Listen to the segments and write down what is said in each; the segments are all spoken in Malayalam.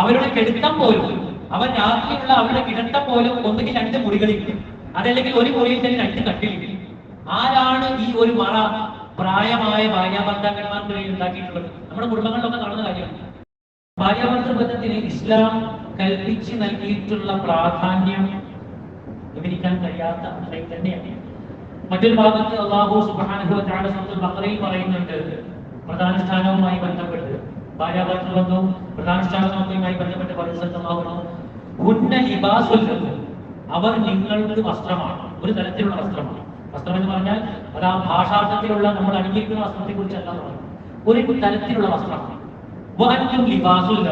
അവരുടെ കെടുത്തം പോലും അവൻ രാത്രിയുള്ള അവരുടെ കിടത്തം പോലും ഒന്നുകിൽ രണ്ട് മുറികളിൽ. അതല്ലെങ്കിൽ ഒരു മുറിയിൽ തന്നെ രണ്ട് കട്ടിലിൽ. ആരാണ് ഈ ഒരു മറ പ്രായമായ ഭാര്യാഭർത്താക്കന്മാർക്കിടയിൽ ഉണ്ടാക്കിയിട്ടുള്ളത്? നമ്മുടെ കുടുംബങ്ങളിലൊക്കെ കാണുന്ന കാര്യമാണ് ഭാര്യാഭർത്തൃ ബന്ധത്തിന് ഇസ്ലാം കൽപ്പിച്ച് നൽകിയിട്ടുള്ള പ്രാധാന്യം വിവരിക്കാൻ കഴിയാത്ത അത്രയും തന്നെയാണ്. മറ്റൊരു ഭാഗത്ത് അള്ളാഹു സുബ്ഹാനഹു സ്വന്തം ബക്രയിൽ പറയുന്നുണ്ട്. പ്രധാന സ്ഥാനവുമായി ബന്ധപ്പെട്ട്. ഭാര്യാഭർത്തൃ ബന്ധവും പ്രധാന സ്ഥാനവുമായി ബന്ധപ്പെട്ട് പരിസരമാകുന്നു ലിബാസുൽ. അവർ നിങ്ങൾക്ക് വസ്ത്രമാണ്. ഒരു തരത്തിലുള്ള വസ്ത്രമാണ്. വസ്ത്രം എന്ന് പറഞ്ഞാൽ അത് ആ ഭാഷാർത്ഥത്തിലുള്ള നമ്മൾ അണിഞ്ഞിരിക്കുന്ന വസ്ത്രത്തെ കുറിച്ചല്ല. ഒരു തരത്തിലുള്ള വസ്ത്രമാണ്. വഅൻതും ലിബാസുൽ.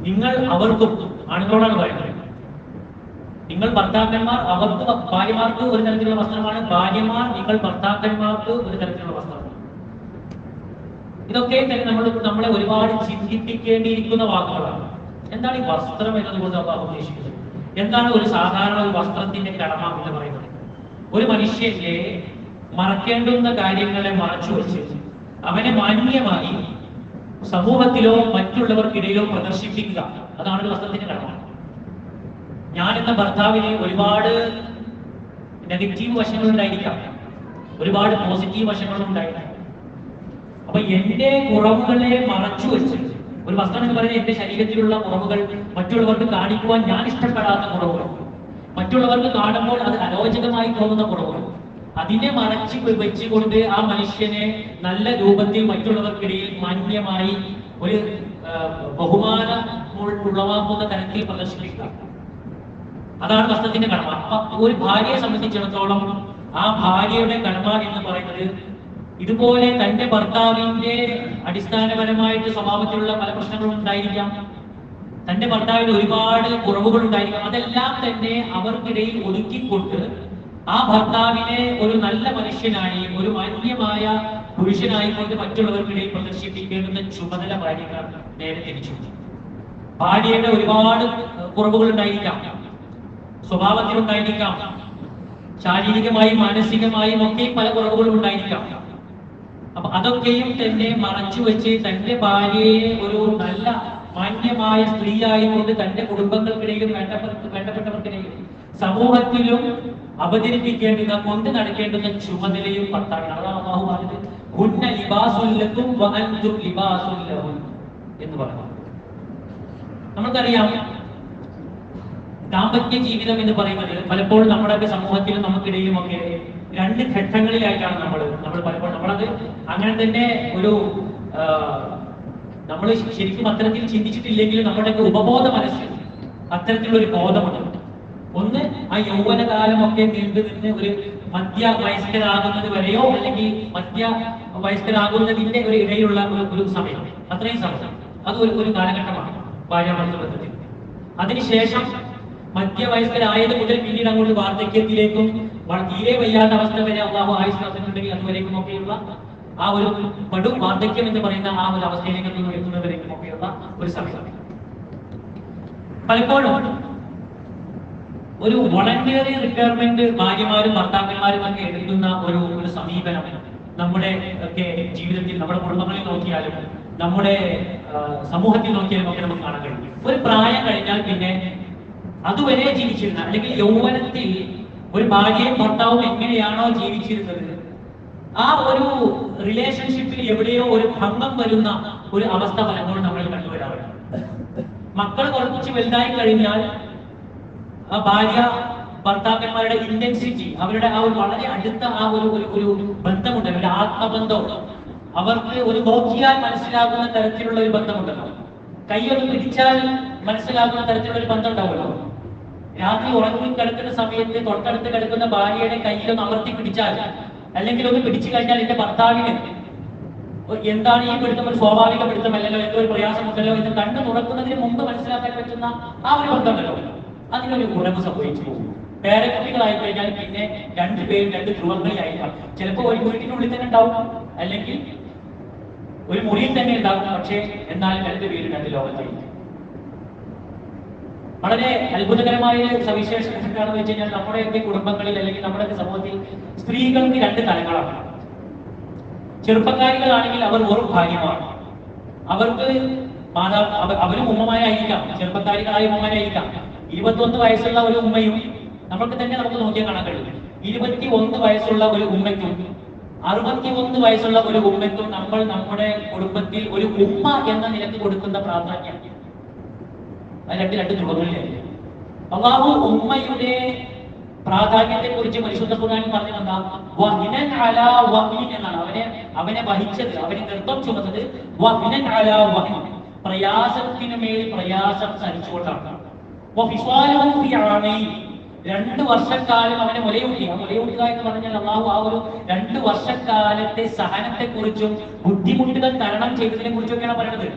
നിങ്ങൾ അവർക്കും ആണുങ്ങളോടാണ് പറയുന്നത്. നിങ്ങൾ ഭർത്താക്കന്മാർ അവർക്ക് ഭാര്യമാർക്ക് ഒരു തരത്തിലുള്ള വസ്ത്രമാണ്. ഭാര്യമാർ നിങ്ങൾ ഭർത്താക്കന്മാർക്ക് ഒരു തരത്തിലുള്ള ഇതൊക്കെ തന്നെ നമ്മൾ നമ്മളെ ഒരുപാട് ചിന്തിപ്പിക്കേണ്ടിയിരിക്കുന്ന വാക്കുകളാണ്. എന്താണ് ഈ വസ്ത്രം എന്നതുകൊണ്ട് അള്ളാഹു ഉദ്ദേശിക്കുന്നത്? എന്താണ് ഒരു സാധാരണ ഒരു വസ്ത്രത്തിന്റെ കടമ എന്ന് പറയുന്നത്? ഒരു മനുഷ്യന്റെ മറക്കേണ്ടുന്ന കാര്യങ്ങളെ മറച്ചു വെച്ച് അവനെ മാന്യമായി സമൂഹത്തിലോ മറ്റുള്ളവർക്കിടയിലോ പ്രദർശിപ്പിക്കുക. അതാണ് ഒരു വസ്ത്രത്തിന്റെ കടമ. ഞാൻ എന്ന ഭർത്താവിന് ഒരുപാട് നെഗറ്റീവ് വശങ്ങൾ ഉണ്ടായിരിക്കാം ഒരുപാട് പോസിറ്റീവ് വശങ്ങളും ഉണ്ടായിരിക്കാം അപ്പൊ എന്റെ കുറവുകളെ മറച്ചു വെച്ച്? ഒരു വസ്ത്രം എന്ന് പറയുന്നത് എന്റെ ശരീരത്തിലുള്ള കുറവുകൾ മറ്റുള്ളവർക്ക് കാണിക്കുവാൻ ഞാൻ ഇഷ്ടപ്പെടാത്ത കുറവുകൾ. മറ്റുള്ളവർക്ക് കാണുമ്പോൾ അത് അരോചകമായി തോന്നുന്ന കുറവുകൾ. അതിനെ മറച്ചു വെച്ചുകൊണ്ട് ആ മനുഷ്യനെ നല്ല രൂപത്തിൽ മറ്റുള്ളവർക്കിടയിൽ മാന്യമായി ഒരു ബഹുമാനം ഉളവാക്കുന്ന തരത്തിൽ പ്രദർശിപ്പിക്കുക. അതാണ് വസ്ത്രത്തിന്റെ കടമ. അപ്പൊ ഒരു ഭാര്യയെ സംബന്ധിച്ചിടത്തോളം ആ ഭാര്യയുടെ കടമ എന്ന് പറയുന്നത് ഇതുപോലെ തന്റെ ഭർത്താവിന്റെ അടിസ്ഥാനപരമായിട്ട് സ്വഭാവത്തിലുള്ള പല പ്രശ്നങ്ങളും ഉണ്ടായിരിക്കാം. തന്റെ ഭർത്താവിന് ഒരുപാട് കുറവുകൾ ഉണ്ടായിരിക്കാം. അതെല്ലാം തന്നെ അവർക്കിടയിൽ ഒതുക്കിക്കൊണ്ട് ആ ഭർത്താവിനെ ഒരു നല്ല മനുഷ്യനായി ഒരു മാന്യമായ പുരുഷനായി കൊണ്ട് മറ്റുള്ളവർക്കിടയിൽ പ്രദർശിപ്പിക്കേണ്ടുന്ന ചുമതല ഭാര്യക്കാർ നേരെ തിരിച്ചു. ഭാര്യയുടെ ഒരുപാട് കുറവുകൾ ഉണ്ടായിരിക്കാം. സ്വഭാവത്തിലുണ്ടായിരിക്കാം. ശാരീരികമായും മാനസികമായും ഒക്കെ പല കുറവുകളും ഉണ്ടായിരിക്കാം. അപ്പൊ അതൊക്കെയും തന്നെ മറച്ചു വെച്ച് തന്റെ ഭാര്യയെ ഒരു നല്ല മാന്യമായ സ്ത്രീ ആയതുകൊണ്ട് തന്റെ കുടുംബങ്ങൾക്കിടയിലും വേണ്ടപ്പെട്ട വേണ്ടപ്പെട്ടവർക്കിടയിലും സമൂഹത്തിലും അവതരിപ്പിക്കേണ്ടുന്ന കൊണ്ട് നടക്കേണ്ടുന്ന ചുമതലയും അള്ളാഹു പറഞ്ഞത്. എന്ന് പറഞ്ഞു നമുക്കറിയാം ദാമ്പത്യ ജീവിതം എന്ന് പറയുന്നത് പലപ്പോഴും നമ്മുടെയൊക്കെ സമൂഹത്തിലും നമുക്കിടയിലും ഒക്കെ രണ്ട് ഘട്ടങ്ങളിലായിട്ടാണ് നമ്മൾ നമ്മൾ പലപ്പോഴും നമ്മളത് അങ്ങനെ തന്നെ ഒരു നമ്മൾ ശരിക്കും അത്തരത്തിൽ ചിന്തിച്ചിട്ടില്ലെങ്കിലും നമ്മുടെയൊക്കെ ഉപബോധ മനസ്സിൽ അത്തരത്തിലുള്ള ഒരു ബോധമുണ്ട്. ഒന്ന് ആ യൗവനകാലമൊക്കെ നീണ്ടു നിന്ന് ഒരു മധ്യ വയസ്കരാകുന്നത് വരെയോ അല്ലെങ്കിൽ മധ്യ വയസ്കരാകുന്നതിന്റെ ഒരു ഇടയിലുള്ള ഒരു സമയം. അത്രയും സമയം. അത് ഒരു ഒരു കാലഘട്ടമാണ് ഭാര്യാഭർത്തൃ ബന്ധത്തിൽ അതിനുശേഷം മധ്യവയസ്കരായത് മുതൽ പിന്നീട് അങ്ങോട്ട് വാർദ്ധക്യത്തിലേക്കും തീരെ വയ്യാത്ത അവസ്ഥ വരെ അള്ളാഹു ആയുസ് തന്നിട്ടുണ്ടെങ്കിൽ അതുവരേക്കും ഒക്കെയുള്ള ആ ഒരു പടു വാർദ്ധക്യം എന്ന് പറയുന്ന ആ ഒരു അവസ്ഥയിലേക്ക് നിങ്ങൾ എത്തുന്നവരേക്കും ഒക്കെയുള്ള ഒരു സമയം പലപ്പോഴും ഒരു വോളണ്ടിയറി റിക്വയർമെന്റ് ഭാര്യമാരും ഭർത്താക്കന്മാരും ഒക്കെ എടുക്കുന്ന ഒരു ഒരു സമീപനം നമ്മുടെ ഒക്കെ ജീവിതത്തിൽ നമ്മുടെ കുടുംബങ്ങളിൽ നോക്കിയാലും നമ്മുടെ സമൂഹത്തിൽ നോക്കിയാലും ഒക്കെ നമുക്ക് കാണാൻ കഴിയും. ഒരു പ്രായം കഴിഞ്ഞാൽ പിന്നെ അതുവരെ ജീവിച്ചിരുന്ന അല്ലെങ്കിൽ യൗവനത്തിൽ ഒരു ഭാര്യയും ഭർത്താവും എങ്ങനെയാണോ ജീവിച്ചിരുന്നത്? ആ ഒരു റിലേഷൻഷിപ്പിൽ എവിടെയോ ഒരു ഭംഗം വരുന്ന ഒരു അവസ്ഥ പലപ്പോഴും നമ്മൾ കണ്ടുവരാറുണ്ട്. മക്കൾ കുറച്ച് വലുതായി കഴിഞ്ഞാൽ ആ ഭാര്യ ഭർത്താക്കന്മാരുടെ ഇന്റൻസിറ്റി അവരുടെ ആ ഒരു വളരെ അടുത്ത ആ ഒരു ഒരു ബന്ധമുണ്ട്. ഒരു ആത്മബന്ധം. അവർക്ക് ഒരു നോക്കിയാൽ മനസ്സിലാകുന്ന തരത്തിലുള്ള ഒരു ബന്ധമുണ്ടല്ലോ. കൈയൊന്ന് പിടിച്ചാൽ മനസ്സിലാകുന്ന തരത്തിലുള്ള ഒരു ബന്ധം ഉണ്ടാവുമല്ലോ. രാത്രി ഉറങ്ങി കിടക്കുന്ന സമയത്ത് തൊട്ടടുത്ത് കിടക്കുന്ന ഭാര്യയുടെ കയ്യിലൊന്ന് അമർത്തി പിടിച്ചാൽ അല്ലെങ്കിൽ ഒന്ന് പിടിച്ചു കഴിഞ്ഞാൽ എന്റെ ഭർത്താവിന് എന്താണ് ഈ പിടുത്തം? ഒരു സ്വാഭാവിക പിടുത്തമല്ലല്ലോ എന്തോ ഒരു പ്രയാസമുണ്ടല്ലോ എന്ന് കണ്ണ് തുറക്കുന്നതിന് മുമ്പ് മനസ്സിലാക്കാൻ പറ്റുന്ന ആ ഒരു ബന്ധമല്ലോ അതിനൊരു കുറവ് സംഭവിച്ചു പോകും. പേരക്കുട്ടികളായി കഴിഞ്ഞാൽ പിന്നെ രണ്ടുപേരും രണ്ട് ധ്രുവങ്ങളിലായിരിക്കാം. ചിലപ്പോൾ ഒരു വീട്ടിനുള്ളിൽ തന്നെ ഉണ്ടാവും അല്ലെങ്കിൽ ഒരു മുറിയിൽ തന്നെ ഉണ്ടാവും. പക്ഷേ എന്നാൽ രണ്ടുപേരും രണ്ട് ലോകത്തായിരിക്കും വളരെ അത്ഭുതകരമായ ഒരു സവിശേഷത എന്താണെന്ന് വെച്ച് കഴിഞ്ഞാൽ നമ്മുടെയൊക്കെ കുടുംബങ്ങളിൽ അല്ലെങ്കിൽ നമ്മുടെ സമൂഹത്തിൽ സ്ത്രീകൾക്ക് രണ്ട് തലങ്ങളാണ്. ചെറുപ്പക്കാരികളാണെങ്കിൽ അവർ വെറും ഭാഗ്യമാണ് അവർക്ക് മാതാ അവ- അവരും ഉമ്മമാരായിരിക്കാം. ചെറുപ്പക്കാരികളായ ഉമ്മമാരായിരിക്കാം. ഇരുപത്തൊന്ന് വയസ്സുള്ള ഒരു ഉമ്മയും നമുക്ക് തന്നെ നമുക്ക് നോക്കിയാൽ കാണാൻ കഴിയും. ഇരുപത്തി ഒന്ന് വയസ്സുള്ള ഒരു ഉമ്മയ്ക്കും അറുപത്തി ഒന്ന് വയസ്സുള്ള ഒരു ഉമ്മയ്ക്കും നമ്മൾ നമ്മുടെ കുടുംബത്തിൽ ഒരു ഉമ്മ എന്ന നിലയ്ക്ക് കൊടുക്കുന്ന പ്രാധാന്യം അത് രണ്ട് രണ്ട് അള്ളാഹു ഉമ്മയുടെ പ്രാധാന്യത്തെ കുറിച്ച് പരിശുദ്ധ ഖുർആൻ പറഞ്ഞു എന്താ? എന്നാണ്. അവനെ അവനെ വഹിച്ചത് അവനെ അലാ വഹിൻ. പ്രയാസത്തിനു മേൽ പ്രയാസം സഹിച്ചുകൊണ്ടാണ്. രണ്ട് വർഷക്കാലം അവനെ മുലയൂട്ടി. മുലയൂട്ടുക എന്ന് പറഞ്ഞാൽ അള്ളാഹു ആ ഒരു രണ്ട് വർഷക്കാലത്തെ സഹനത്തെ കുറിച്ചും ബുദ്ധിമുട്ടുകൾ തരണം ചെയ്തതിനെ കുറിച്ചൊക്കെയാണ് പറയുന്നത്.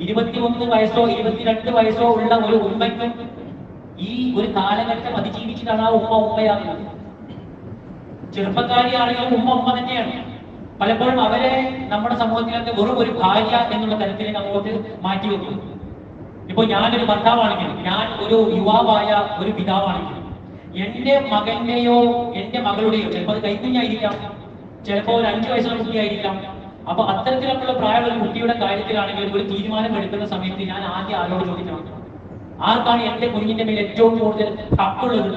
ഇരുപത്തിയൊന്ന് വയസ്സോ ഇരുപത്തിരണ്ട് വയസ്സോ ഉള്ള ഒരു ഉമ്മയ്ക്കും ഈ ഒരു കാലഘട്ടം അതിജീവിച്ചിട്ടാണ് ആ ഉമ്മ ഉമ്മയാകുന്നത്. ചെറുപ്പക്കാരിയാണെങ്കിലും ഉമ്മ ഉമ്മ തന്നെയാണ്. പലപ്പോഴും അവരെ നമ്മുടെ സമൂഹത്തിലൊക്കെ വെറും ഒരു ഭാര്യ എന്നുള്ള തരത്തിലേക്ക് അങ്ങോട്ട് മാറ്റി വെക്കും. ഇപ്പൊ ഞാനൊരു ഭർത്താവാണെങ്കിൽ ഞാൻ ഒരു യുവാവായ ഒരു പിതാവാണെങ്കിൽ എന്റെ മകന്റെയോ എന്റെ മകളുടെയോ ചിലപ്പോൾ അത് കൈക്കുഞ്ഞായിരിക്കാം. ചിലപ്പോൾ ഒരു അഞ്ചു വയസ്സുള്ള കുട്ടിയായിരിക്കാം. അപ്പൊ അത്തരത്തിലൊക്കെയുള്ള പ്രായമുള്ള കുട്ടിയുടെ കാര്യത്തിലാണെങ്കിൽ ഒരു തീരുമാനം എടുക്കുന്ന സമയത്ത് ഞാൻ ആദ്യം ആരോട് ചോദിക്കണം? ആർക്കാണ് എന്റെ കുഞ്ഞിന്റെ മേൽ ഏറ്റവും കൂടുതൽ ഹക്കുള്ളത്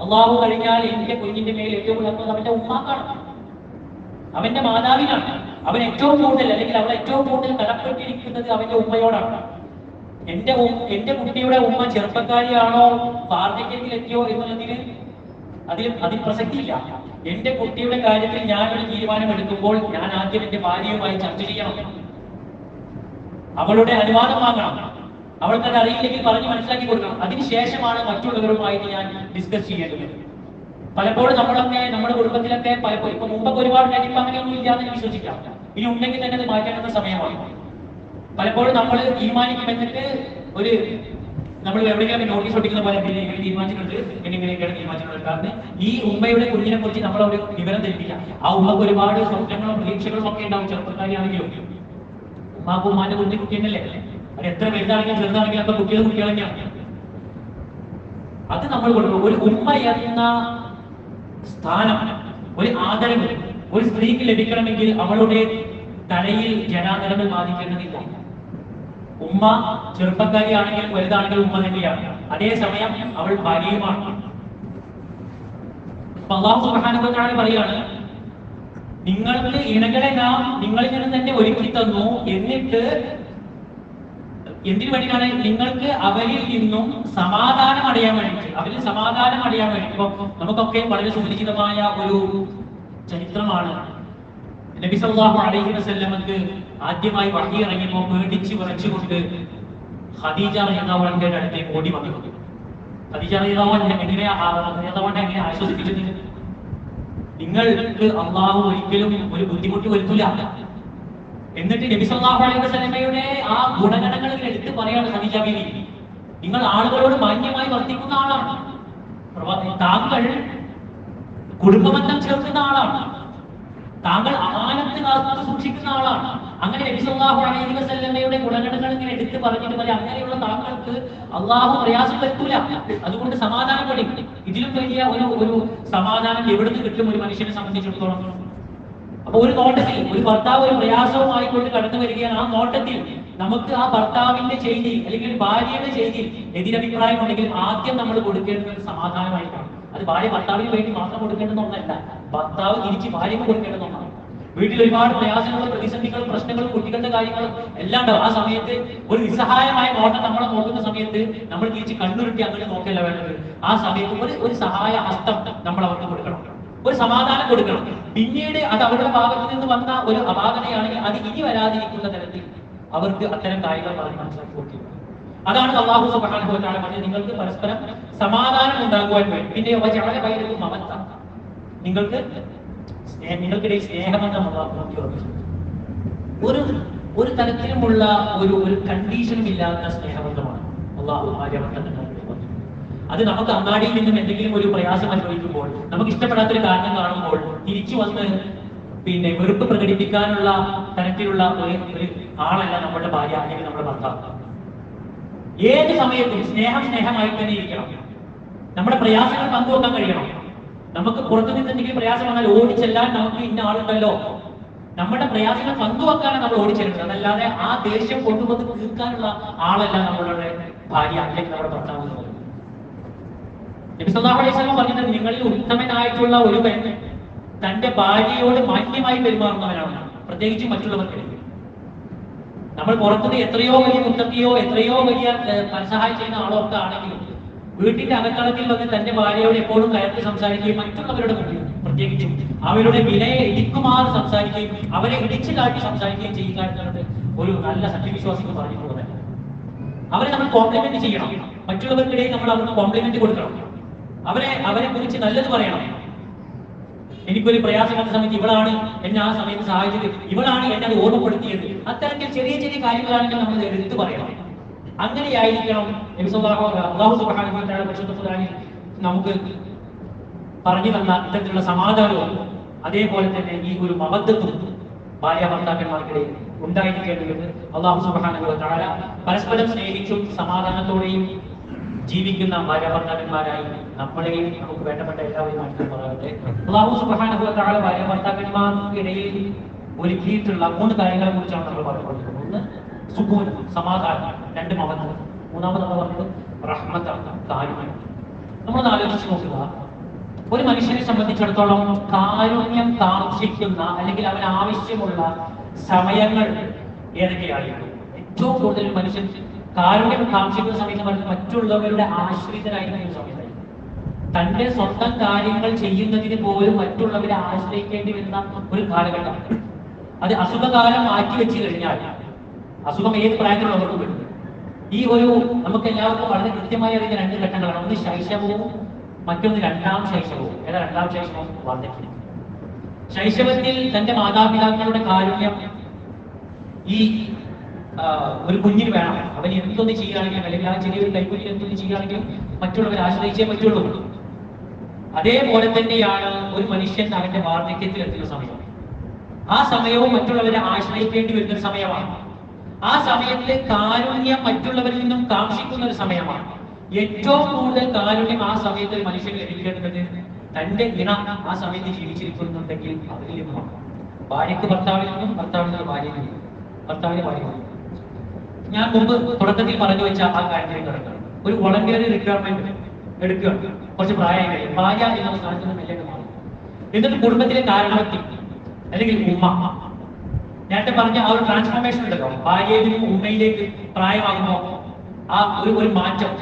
അള്ളാഹു കഴിഞ്ഞാൽ എന്റെ കുഞ്ഞിന്റെ മേൽ ഏറ്റവും കൂടുതൽ ഹക്കുള്ളത് അവന്റെ ഉമ്മാക്കാണ്. അവന്റെ മാതാവിനാണ്. അവൻ ഏറ്റവും കൂടുതൽ അല്ലെങ്കിൽ അവൾ ഏറ്റവും കൂടുതൽ കടപ്പെട്ടിരിക്കുന്നത് അവന്റെ ഉമ്മയോടാണ്. എന്റെ എന്റെ കുട്ടിയുടെ ഉമ്മ ചെറുപ്പക്കാരിയാണോ വാർദ്ധക്യത്തിൽ എത്തിയോ എന്നുള്ളതിന് അതിൽ അതിൽ പ്രസക്തിയില്ല. എന്റെ കുട്ടിയുടെ കാര്യത്തിൽ ഞാൻ ഒരു തീരുമാനം എടുക്കുമ്പോൾ ഞാൻ ആദ്യം എന്റെ ഭാര്യയുമായി ചർച്ച ചെയ്യണം. അവളുടെ അനുവാദം വാങ്ങണം അവൾക്ക് അത് അറിയില്ലെങ്കിൽ പറഞ്ഞ് മനസ്സിലാക്കി കൊടുക്കണം. അതിനുശേഷമാണ് മറ്റുള്ളവരുമായിട്ട് ഞാൻ ഡിസ്കസ് ചെയ്യേണ്ടത്. പലപ്പോഴും നമ്മളൊക്കെ നമ്മുടെ കുടുംബത്തിലൊക്കെ പലപ്പോഴും ഇപ്പൊ മുമ്പൊക്കെ ഒരുപാട് ഇപ്പൊ അങ്ങനെയൊന്നും ഇല്ലാന്ന് വിശ്വസിക്കാം. ഇനി ഉണ്ടെങ്കിൽ തന്നെ അത് മാറ്റേണ്ടുന്ന സമയമാണ്. പലപ്പോഴും നമ്മൾ തീരുമാനിക്കുമെന്നിട്ട് ഒരു നമ്മൾ എവിടെയെങ്കിലും നോട്ടീസ് ഒട്ടിക്കുന്ന പോലെ ഇങ്ങനെ തീരുമാനിച്ചിട്ടുണ്ട്? പിന്നെ ഇങ്ങനെയൊക്കെയാണ് തീരുമാനിച്ചിട്ടുള്ളത് കാരണം ഈ ഉമ്മയുടെ കുഞ്ഞിനെ കുറിച്ച് നമ്മൾ ഒരു വിവരം ധരിപ്പിക്കുക ആ ഉമ്മക്ക് ഒരുപാട് സ്വപ്നങ്ങളും പ്രതീക്ഷകളും ഒക്കെ ഉണ്ടാവും ചെറുപ്പക്കാരിയാണെങ്കിലും. ഉമ്മാക്ക് ഉമ്മാന്റെ കുഞ്ഞു കുട്ടിയല്ലേ അത് എത്ര വലുതാണെങ്കിലും ചെറുതാണെങ്കിലും ഒക്കെ കുട്ടികൾ കുട്ടികളെങ്കിലും അത് നമ്മൾ കൊടുക്കും. ഒരു ഉമ്മ എന്ന സ്ഥാനം ഒരു ആദരവ് ഒരു സ്ത്രീക്ക് ലഭിക്കണമെങ്കിൽ അവളുടെ തലയിൽ ജനാദരങ്ങൾ ബാധിക്കേണ്ടതില്ല. ഉമ്മ ചെറുപ്പക്കാരി ആണെങ്കിലും വലുതാണെങ്കിലും ഉമ്മ തന്നെയാണ്. അതേസമയം അവൾ ഭാര്യയുമാണ്. അള്ളാഹു പറയാണ് നിങ്ങൾക്ക് ഇണകളെ നാം നിങ്ങളിൽ നിന്ന് തന്നെ ഒരുക്കി തന്നു എന്നിട്ട് എന്തിനു വേണ്ടിയിട്ടാണ്? നിങ്ങൾക്ക് അവരിൽ നിന്നും സമാധാനം അടയാൻ വേണ്ടി അവരിൽ സമാധാനം അടയാൻ വേണ്ടി ഇപ്പൊ നമുക്കൊക്കെ വളരെ സുപരിചിതമായ ഒരു ചരിത്രമാണ്. നബി സല്ലല്ലാഹു അലൈഹി വസല്ലമക്ക് ആദ്യമായി വഹി ഇറങ്ങിയപ്പോൾ പേടിച്ച് വിറച്ചുകൊണ്ട് ഹദീജ അൻഹയുടെ അടുത്തേക്ക് ഓടി വന്നു. ഹദീജ അൻഹ എങ്ങനെ അൻഹ എങ്ങനെ ആശ്വസിപ്പിച്ചത്? നിങ്ങൾക്ക് അള്ളാഹു ഒരിക്കലും ഒരു ബുദ്ധിമുട്ട് വരുത്തില്ല. എന്നിട്ട് നബി സല്ലല്ലാഹു അലൈഹി വസല്ലമയുടെ ആ ഗുണഗണങ്ങൾ എടുത്തു പറയാണ് ഹദീജ ബീവി. നിങ്ങൾ ആളുകളോട് മാന്യമായി വർത്തിക്കുന്ന ആളാണ്. താങ്കൾ കുടുംബബന്ധം ചേർക്കുന്ന ആളാണ്. താങ്കൾ അമാനത്ത് സൂക്ഷിക്കുന്ന ആളാണ്. അങ്ങനെ നബി സല്ലല്ലാഹു അലൈഹി വസല്ലമയുടെ ഗുണഗണങ്ങൾ ഇങ്ങനെ എടുത്ത് പറഞ്ഞിട്ട് പറയാം അങ്ങനെയുള്ള താങ്കൾക്ക് അള്ളാഹു പ്രയാസം വരുത്തൂല അതുകൊണ്ട് സമാധാനം പഠിക്കും ഇതിലും വലിയ ഒരു ഒരു സമാധാനം എവിടുന്ന് കിട്ടും ഒരു മനുഷ്യനെ സംബന്ധിച്ചിടത്തോളം? അപ്പൊ ഒരു നോട്ടത്തിൽ ഒരു ഭർത്താവ് ഒരു പ്രയാസവുമായിക്കൊണ്ട് കടന്നു വരികയാണ് ആ നോട്ടത്തിൽ. നമുക്ക് ആ ഭർത്താവിന്റെ ചെയ്തി അല്ലെങ്കിൽ ഭാര്യയുടെ ചെയ്തി എതിരഭിപ്രായം ഉണ്ടെങ്കിൽ ആദ്യം നമ്മൾ കൊടുക്കേണ്ടത് സമാധാനമായിട്ടാണ്. അത് ഭാര്യ ഭർത്താവിന് വേണ്ടി മാത്രം കൊടുക്കേണ്ടതൊന്നല്ല ഭർത്താവ് തിരിച്ച് ഭാര്യക്ക് കൊടുക്കേണ്ടതൊന്നാണ് വീട്ടിൽ ഒരുപാട് പ്രയാസങ്ങളും പ്രതിസന്ധികളും പ്രശ്നങ്ങളും കുട്ടികളുടെ കാര്യങ്ങളും എല്ലാം ഉണ്ടാവും. ആ സമയത്ത് ഒരു നിസ്സഹായമായ നോട്ടം നമ്മളെ നോക്കുന്ന സമയത്ത് നമ്മൾ തിരിച്ച് കണ്ണുരുട്ടി അങ്ങനെ നോക്കല്ല വേണ്ടത് ആ സമയത്ത് ഒരു ഒരു സഹായ ഹസ്തം നമ്മൾ അവർക്ക് കൊടുക്കണം. ഒരു സമാധാനം കൊടുക്കണം. പിന്നീട് അത് അവരുടെ ഭാഗത്ത് നിന്ന് വന്ന ഒരു അപാകതയാണെങ്കിൽ അത് ഇനി വരാതിരിക്കുന്ന തരത്തിൽ അവർക്ക് അത്തരം കാര്യങ്ങൾ പറഞ്ഞ് മനസ്സിലാക്കി കൊടുക്കുക. അതാണ് അള്ളാഹു തആല പറഞ്ഞത്. നിങ്ങൾക്ക് പരസ്പരം സമാധാനം ഉണ്ടാകുവാൻ വേണ്ടി. പിന്നെ വജഅല ബൈനക്കും മമത്ത. നിങ്ങൾക്ക് നിങ്ങൾക്കിടയിൽ അള്ളാഹു നോക്കി ഉറപ്പിച്ചു ഒരു ഒരു തരത്തിലുമുള്ള ഒരു ഒരു കണ്ടീഷനും ഇല്ലാത്ത സ്നേഹബന്ധമാണ്. അത് നമുക്ക് അങ്ങാടിയിൽ നിന്നും എന്തെങ്കിലും ഒരു പ്രയാസം അനുഭവിക്കുമ്പോൾ നമുക്ക് ഇഷ്ടപ്പെടാത്ത ഒരു കാരണം കാണുമ്പോൾ തിരിച്ചു വന്ന് പിന്നെ വെറുപ്പ് പ്രകടിപ്പിക്കാനുള്ള തരത്തിലുള്ള ഒരു ഒരു ആളല്ല നമ്മുടെ ഭാര്യ അല്ലെങ്കിൽ നമ്മുടെ ഭർത്താവ്. ഏത് സമയത്തും സ്നേഹം സ്നേഹമായി തന്നെ ഇരിക്കണം. നമ്മുടെ പ്രയാസങ്ങൾ പങ്കുവെക്കാൻ കഴിയണം. നമുക്ക് പുറത്തു നിന്ന് എന്തെങ്കിലും പ്രയാസം വന്നാൽ ഓടിച്ചെല്ലാൻ നമുക്ക് ഇന്ന ആളുണ്ടല്ലോ. നമ്മുടെ പ്രയാസങ്ങൾ പങ്കുവെക്കാനാണ് നമ്മൾ ഓടിച്ചേരുന്നത് അതല്ലാതെ ആ ദേഷ്യം കൊണ്ടുവന്ന് തീർക്കാനുള്ള ആളല്ല നമ്മളുടെ ഭാര്യ അല്ലെങ്കിൽ നമ്മുടെ ഭർത്താവ് എന്ന് പറയുന്നത്. പറഞ്ഞത് നിങ്ങളിൽ ഉത്തമനായിട്ടുള്ള ഒരുവൻ തന്റെ ഭാര്യയോട് മാന്യമായി പെരുമാറുന്നവനാണ്. പ്രത്യേകിച്ച് മറ്റുള്ളവർക്ക് നമ്മൾ പുറത്തുനിന്ന് എത്രയോ വലിയ മുത്തക്കിയോ എത്രയോ വലിയ മനസ്സഹായം ചെയ്യുന്ന ആളോ ഒക്കെ ആണെങ്കിലും വീട്ടിന്റെ അകത്തളത്തിൽ വന്ന് തന്റെ ഭാര്യയോട് എപ്പോഴും കയർത്തി സംസാരിക്കുകയും മറ്റുള്ളവരുടെ മുന്നിൽ പ്രത്യേകിച്ചും അവരുടെ വിലയെ ഇടിക്കുമാർ സംസാരിക്കുകയും അവരെ ഇടിച്ചു കാട്ടി സംസാരിക്കുകയും ചെയ്യുക എന്നുള്ളത് ഒരു നല്ല സത്യവിശ്വാസികൾ പറഞ്ഞിട്ടുള്ളതല്ല അവരെ നമ്മൾ കോംപ്ലിമെന്റ് ചെയ്യണം. മറ്റുള്ളവർക്കിടയിൽ നമ്മൾ അവർക്ക് കോംപ്ലിമെന്റ് കൊടുക്കണം. അവരെ അവരെ കുറിച്ച് നല്ലത് പറയണം. എനിക്കൊരു പ്രയാസം വന്ന സമയത്ത് ഇവളാണ് എന്നെ ആ സമയത്ത് സഹായിച്ചത്. ഇവളാണ് എന്നെ അത് ഓർമ്മപ്പെടുത്തിയത്. അത്തരത്തിൽ ചെറിയ ചെറിയ കാര്യങ്ങളാണെങ്കിൽ നമ്മൾ എടുത്തു പറയണം. അങ്ങനെയായിരിക്കണം വ തആല പരിശുദ്ധ ഖുർആനിൽ നമുക്ക് പറഞ്ഞു തന്ന ഇത്തരത്തിലുള്ള സമാധാനവും അതേപോലെ തന്നെ ഈ ഒരു മബദ്ധത്തും ഭാര്യ ഭർത്താക്കന്മാർക്കിടയിൽ ഉണ്ടായിരിക്കേണ്ടത് അള്ളാഹു സുബ്ഹാനഹു വ പരസ്പരം സ്നേഹിച്ചും സമാധാനത്തോടെയും ജീവിക്കുന്ന ഭാര്യ ഭർത്താക്കന്മാരായി നമ്മളെയും നമുക്ക് വേണ്ടപ്പെട്ട എല്ലാവരെയും പറയട്ടെ. അള്ളാഹു സുബ്ഹാനഹു താഴെ ഭാര്യ ഭർത്താക്കന്മാർക്കിടയിൽ ഒരുക്കിയിട്ടുള്ള മൂന്ന് കാര്യങ്ങളെ കുറിച്ചാണ് നമ്മൾ പറഞ്ഞുകൊണ്ടിരിക്കുന്നത്. ഒന്ന് സുഖൂൻ സമാധാനം രണ്ട് മമത്വം മൂന്നാമത് നമ്മൾ പറഞ്ഞത് റഹ്മത്താണ് കാരുണ്യം നമ്മളൊന്ന് ആലോചിച്ച് നോക്കുക. ഒരു മനുഷ്യനെ സംബന്ധിച്ചിടത്തോളം കാരുണ്യം കാക്ഷിക്കുന്ന അല്ലെങ്കിൽ അവൻ ആവശ്യമുള്ള സമയങ്ങൾ ഏതൊക്കെയായിരിക്കും ഏറ്റവും കൂടുതൽ മനുഷ്യൻ കാരുണ്യം കാക്ഷിക്കുന്ന സമയത്ത് പറയുന്നത് മറ്റുള്ളവരുടെ ആശ്രിതരായിരിക്കുന്ന സമയത്തായിരിക്കും തന്റെ സ്വന്തം കാര്യങ്ങൾ ചെയ്യുന്നതിന് പോലും മറ്റുള്ളവരെ ആശ്രയിക്കേണ്ടി വരുന്ന ഒരു കാലഘട്ടം അത് അസുഖകാലം മാറ്റി വെച്ച് കഴിഞ്ഞാൽ അസുഖം ഏത് പ്രായത്തിലുള്ളവർക്കും വരും. ഈ ഒരു നമുക്ക് എല്ലാവർക്കും വളരെ കൃത്യമായി അറിയുന്ന രണ്ട് ഘട്ടങ്ങളാണ്. ഒന്ന് ശൈശവവും മറ്റൊന്ന് രണ്ടാം ശൈശവവും. ഏതാ രണ്ടാം ശൈശവം? വാർദ്ധക്യം. ശൈശവത്തിൽ തന്റെ മാതാപിതാക്കളുടെ കാരുണ്യം ഈ ഒരു കുഞ്ഞിന് വേണം. അവൻ എന്തൊന്ന് ചെയ്യുകയാണെങ്കിലും അല്ലെങ്കിൽ ആ ചെറിയൊരു കൈക്കുഞ്ഞിൽ എന്തൊന്ന് ചെയ്യുകയാണെങ്കിലും മറ്റുള്ളവർ ആശ്രയിച്ചേ പറ്റുള്ളൂ. അതേപോലെ തന്നെയാണ് ഒരു മനുഷ്യൻ അവന്റെ വാർദ്ധക്യത്തിൽ എത്തുന്ന സമയം ആ സമയവും മറ്റുള്ളവരെ ആശ്രയിക്കേണ്ടി വരുന്ന സമയമാണ്. ആ സമയത്ത് കാരുണ്യം മറ്റുള്ളവരിൽ നിന്നും കാക്ഷിക്കുന്ന ഒരു സമയമാണ്. ഏറ്റവും കൂടുതൽ കാരുണ്യം ആ സമയത്ത് ഒരു മനുഷ്യന് ലഭിക്കേണ്ടത് തന്റെ ഇണ ആ സമയത്ത് ജീവിച്ചിരിക്കുന്നുണ്ടെങ്കിൽ അവരിൽ ലഭ്യമാണ് ഭാര്യക്ക് ഭർത്താവിൽ നിന്നും ഭർത്താവിൽ നിന്ന്. ഭർത്താവിന് ഭാര്യ ഞാൻ മുമ്പ് തുടക്കത്തിൽ പറഞ്ഞു വെച്ച ആ കാര്യത്തിലേക്ക് കിടക്കണം ഒരു വോളണ്ടിയറി റിക്വയർമെന്റ് എടുക്കുകയാണ്. കുറച്ച് പ്രായമായി ഭാര്യ എന്ന സ്ഥാനത്ത് നിന്ന് മെല്ലെ മാറി. എന്നിട്ട് കുടുംബത്തിലെ കാരണവത്തി അല്ലെങ്കിൽ ഉമ്മ നേരത്തെ പറഞ്ഞ ആ ഒരു ട്രാൻസ്ഫോർമേഷൻ ഉണ്ടല്ലോ. ഭാര്യയിൽ നിന്നും ഉമ്മയിലേക്ക് പ്രായമാകുമ്പോ ആ ഒരു ഒരു മാറ്റം.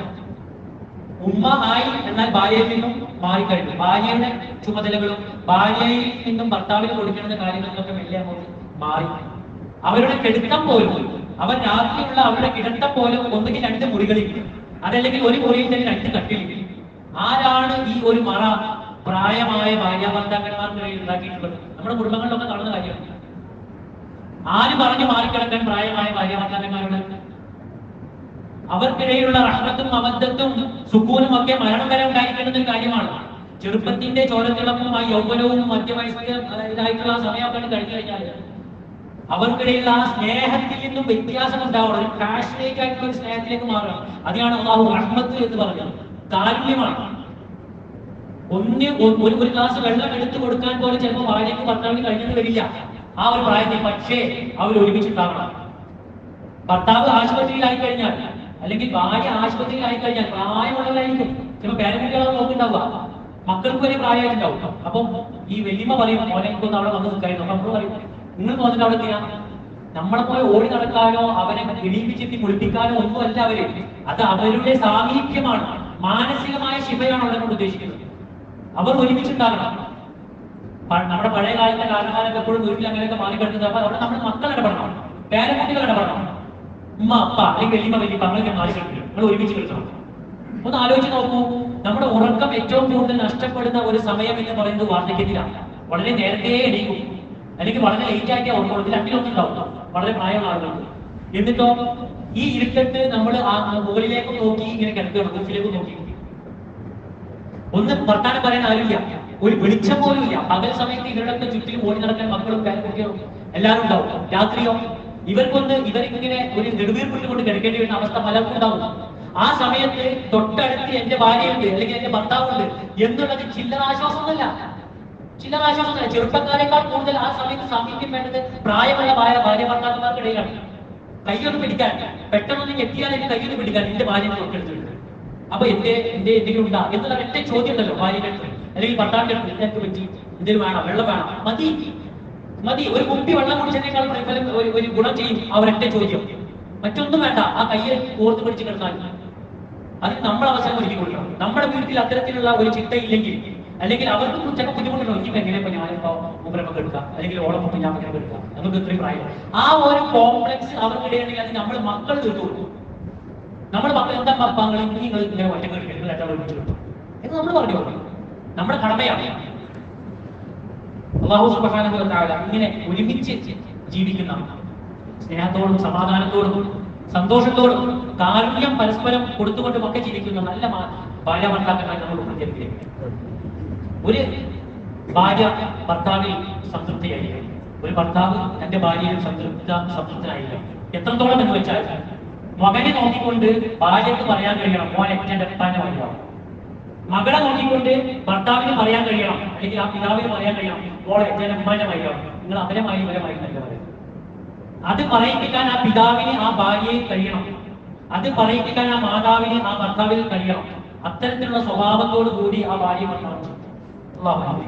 ഉമ്മ ആയി എന്നാൽ ഭാര്യയിൽ നിന്നും മാറിക്കഴിഞ്ഞു. ഭാര്യയുടെ ചുമതലകളും ഭാര്യയിൽ നിന്നും ഭർത്താവിന് കൊടുക്കേണ്ട കാര്യങ്ങളൊക്കെ വലിയ അങ്ങോട്ട് മാറി. അവരുടെ കിടത്തം പോലും അവർ രാത്രിയുള്ള അവരുടെ കിടത്തം പോലും ഒന്നുകിൽ രണ്ട് മുറികളിൽ അതല്ലെങ്കിൽ ഒരു മുറിയിൽ തന്നെ രണ്ട് കട്ടിലിൽ. ആരാണ് ഈ ഒരു മറ പ്രായമായ ഭാര്യ ഉണ്ടാക്കിയിട്ടുള്ളത്? നമ്മുടെ കുടുംബങ്ങളിലൊക്കെ നടന്ന കാര്യമാണ്. ആര് പറഞ്ഞു മാറിക്കിടക്കാൻ പ്രായമായ ഭാര്യ ഭർത്താക്കന്മാരോട് അവർക്കിടയിലുള്ള റഹ്മത്തും അബദ്ധത്തും സുക്കൂനും ഒക്കെ മരണം വരെ ഉണ്ടായിരിക്കേണ്ടുന്ന ഒരു കാര്യമാണ്. ചെറുപ്പത്തിന്റെ ചോരത്തിളപ്പും ആ യൗവനവും മധ്യവയസ്ക ഇതായിട്ടുള്ള സമയമൊക്കെ കഴിഞ്ഞു കഴിഞ്ഞാൽ അവർക്കിടയിലുള്ള ആ സ്നേഹത്തിൽ നിന്നും വ്യത്യാസം ഉണ്ടാവണം ഒരു പാഷനേറ്റ് ആയിട്ടുള്ള ഒരു സ്നേഹത്തിലേക്ക് മാറണം അതിനാണ് അള്ളാഹു റഹ്മത്ത് എന്ന് പറഞ്ഞത്. കാരുണ്യമാണ് ഒന്ന് ഒരു ഒരു ഗ്ലാസ് വെള്ളം എടുത്തു കൊടുക്കാൻ പോലും ചിലപ്പോൾ ഭാര്യയ്ക്ക് ഭർത്താവിന് കഴിഞ്ഞെന്ന് വരില്ല. ആ ഒരു പ്രായത്തിൽ പക്ഷേ അവർ ഒരുമിച്ചുണ്ടാവണം. ഭർത്താവ് ആശുപത്രിയിലായി കഴിഞ്ഞാൽ അല്ലെങ്കിൽ ഭാര്യ ആശുപത്രിയിലായി കഴിഞ്ഞാൽ പ്രായമുള്ളവരായിരിക്കും. ചിലപ്പോൾ പേരക്കുട്ടികളെ നോക്കുന്നുണ്ടാവുക. മക്കൾക്ക് വരെ പ്രായമായിട്ടുണ്ടാവും. അപ്പം ഈ വല്യമ്മ പറയും മോനെ എനിക്കൊന്ന് അവിടെ വന്ന് നിൽക്കായിരുന്നു നമ്മൾ പറയും നിങ്ങൾ വന്നിട്ട് അവിടെ ചെയ്യാം നമ്മളെ പോലെ ഓടി നടക്കാനോ അവനെ എണീപ്പിച്ചെത്തി കുളിപ്പിക്കാനോ ഒന്നും അല്ല അവർ. അത് അവരുടെ സാമീപ്യമാണ്. മാനസികമായ ശിവയാണ് അവിടെ കൊണ്ട് ഉദ്ദേശിക്കുന്നത്. അവർ ഒരുമിച്ചുണ്ടാകണം. നമ്മുടെ പഴയ കാലത്തെ കാരണക്കാരൊക്കെ എപ്പോഴും വീട്ടിൽ അങ്ങനെയൊക്കെ മാറിക്കിടക്കുന്നത് അപ്പൊ അവിടെ നമ്മുടെ മക്കൾ ഇടപെടണം പേരക്കുട്ടികൾ ഇടപെടണം ഉമ്മ അപ്പ അല്ലെങ്കിൽ വലിയ വലിയ മാറി മാറിക്കിടക്കണം നിങ്ങൾ ഒരുമിച്ച് കിടക്കണം. ഒന്ന് ആലോചിച്ച് നോക്കൂ. നമ്മുടെ ഉറക്കം ഏറ്റവും കൂടുതൽ നഷ്ടപ്പെടുന്ന ഒരു സമയം എന്ന് പറയുന്നത് വാർദ്ധക്യത്തിലാണ് വളരെ നേരത്തെ എണീക്കും. അല്ലെങ്കിൽ വളരെ ലേറ്റ് ആക്കിയ ഉറക്കം ഇതിൽ രണ്ടിലൊന്നും ഉണ്ടാവും വളരെ പ്രായമുള്ള ആളുകൾക്ക്. എന്നിട്ടോ ഈ ഇരുട്ടത്ത് നമ്മൾ ആ മുകളിലേക്ക് നോക്കി ഇങ്ങനെ റൂഫിലേക്ക് നോക്കി. ഒന്ന് വർത്താനം പറയാൻ ആരുമില്ല. ഒരു വെളിച്ചം പോലും ഇല്ല. പകൽ സമയത്ത് ഇവരുടെ ചുറ്റിലും ഓടി നടക്കാൻ മക്കളും കാര്യം എല്ലാവരും ഉണ്ടാവും. രാത്രിയോ? ഇവർക്കൊന്ന് ഇവരിങ്ങനെ ഒരു നെടുവീർപ്പിട്ട് കൊണ്ട് കിടക്കേണ്ടി വരുന്ന അവസ്ഥ പലർക്കും ഉണ്ടാവും. ആ സമയത്ത് തൊട്ടടുത്ത് എന്റെ ഭാര്യയുണ്ട് അല്ലെങ്കിൽ എന്റെ ഭർത്താവുണ്ട് എന്നുള്ളത് ചില്ലറ ആശ്വാസമൊന്നുമല്ല ചില്ലറാശ്വാസം ചെറുപ്പക്കാരെക്കാൾ കൂടുതൽ ആ സമയത്ത് സാമീപ്യം വേണ്ടത് പ്രായമുള്ള ഭാര്യ ഭാര്യ ഭർത്താക്കന്മാർക്കിടയിലാണ് കൈയൊന്ന് പിടിക്കാൻ. പെട്ടെന്നൊന്ന് ഞെട്ടിയാൽ എനിക്ക് കൈയൊന്ന് പിടിക്കാൻ എന്റെ ഭാര്യ തൊട്ടെടുത്തിട്ടുണ്ട് അപ്പൊ എന്റെ എന്റെ എന്തെങ്കിലും ഉണ്ടാ എന്നുള്ള എന്റെ ചോദ്യം ഉണ്ടല്ലോ ഭാര്യയുടെ അടുത്ത്. അല്ലെങ്കിൽ വിദ്യാർത്ഥി എന്തൊക്കെ പറ്റി എന്തെങ്കിലും വേണം വെള്ളം വേണം. മതി. മതി. ഒരു കുപ്പി വെള്ളം കുടിച്ചതിനേക്കാൾ പ്രതിഫലം ഒരു ഗുണം ചെയ്യും. ആ ഒരൊറ്റ ചോദ്യം മറ്റൊന്നും വേണ്ട. ആ കയ്യെ ഓർത്ത് പിടിച്ച് കിടന്നാൽ അതിന് നമ്മൾ അവസരം ഒരുക്കി കൊടുക്കണം. നമ്മുടെ വീട്ടിൽ അത്തരത്തിലുള്ള ഒരു ചിട്ട ഇല്ലെങ്കിൽ അല്ലെങ്കിൽ അവർക്ക് ചില ബുദ്ധിമുട്ടുണ്ടോ? എനിക്ക് എങ്ങനെ ഇപ്പൊ ഞാനിപ്പോ മുമ്പരമൊക്കെ എടുക്കാം? അല്ലെങ്കിൽ ഓളമൊക്കെ ഞാൻ അങ്ങനെ എടുക്കാം? നമുക്ക് ഇത്രയും പ്രായം. ആ ഒരു കോംപ്ലക്സ് അവർക്കിടയാണെങ്കിൽ അത് നമ്മൾ മക്കൾ തീർത്തു കൊടുക്കും നമ്മുടെ മക്കൾ എന്താ പപ്പാങ്ങൾ നിങ്ങൾ ഇങ്ങനെ ഒറ്റ ഒരുമിച്ച് കിട്ടും എന്ന് നമ്മൾ പറഞ്ഞു കൊടുക്കണം. നമ്മുടെ കടമയാണ്. അള്ളാഹു തആല ഇങ്ങനെ ഒരുമിച്ച് ജീവിക്കുന്ന സ്നേഹത്തോടും സമാധാനത്തോടും സന്തോഷത്തോടും കാരുണ്യം പരസ്പരം കൊടുത്തുകൊണ്ടും ഒക്കെ ജീവിക്കുന്ന നല്ല മാ- ഭാര്യ ഭർത്താക്കന്മാരെ നമ്മൾ പ്രത്യേകിക്കും ഒരു ഭാര്യ ഭർത്താവിൽ സംതൃപ്തിയായിരിക്കും ഒരു ഭർത്താവ് തന്റെ ഭാര്യയിൽ സംതൃപ്ത സംതൃപ്തനായിരിക്കും എത്രത്തോളം എന്ന് വെച്ചാൽ മകനെ നോക്കിക്കൊണ്ട് ഭാര്യക്ക് പറയാൻ കഴിയണം. മോനെ എന്റെ എപ്പാന്റെ മതിയാവും മകളെ നോക്കിക്കൊണ്ട് ഭർത്താവിന് പറയാൻ കഴിയണം. അല്ലെങ്കിൽ ആ പിതാവിന് പറയാൻ കഴിയണം. മോളെ ഞാൻ അമ്മാന്റെ മതിയാവും നിങ്ങൾ അവരമായി ഇവരമായി തന്നെ പറയും അത് പറയിപ്പിക്കാൻ ആ പിതാവിന് ആ ഭാര്യയിൽ കഴിയണം. അത് പറയിപ്പിക്കാൻ ആ മാതാവിന് ആ ഭർത്താവിൽ കഴിയണം. അത്തരത്തിലുള്ള സ്വഭാവത്തോടു കൂടി ആ ഭാര്യ ഭർത്താവ് അള്ളാഹു.